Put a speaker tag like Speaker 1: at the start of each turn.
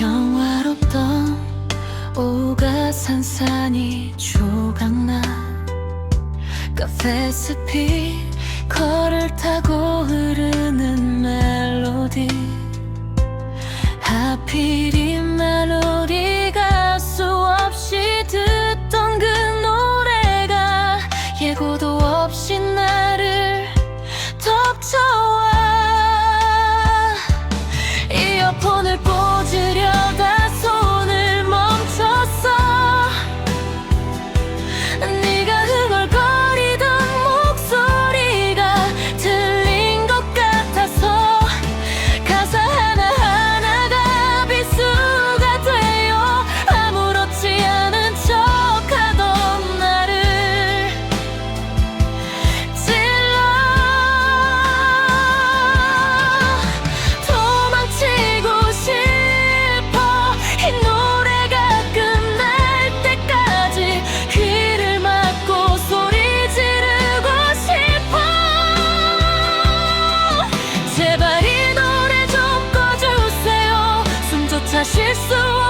Speaker 1: 평화롭던 오가산산이 조각나 카페스피커를 타고 흐르는 멜로디. 하필이 사실 수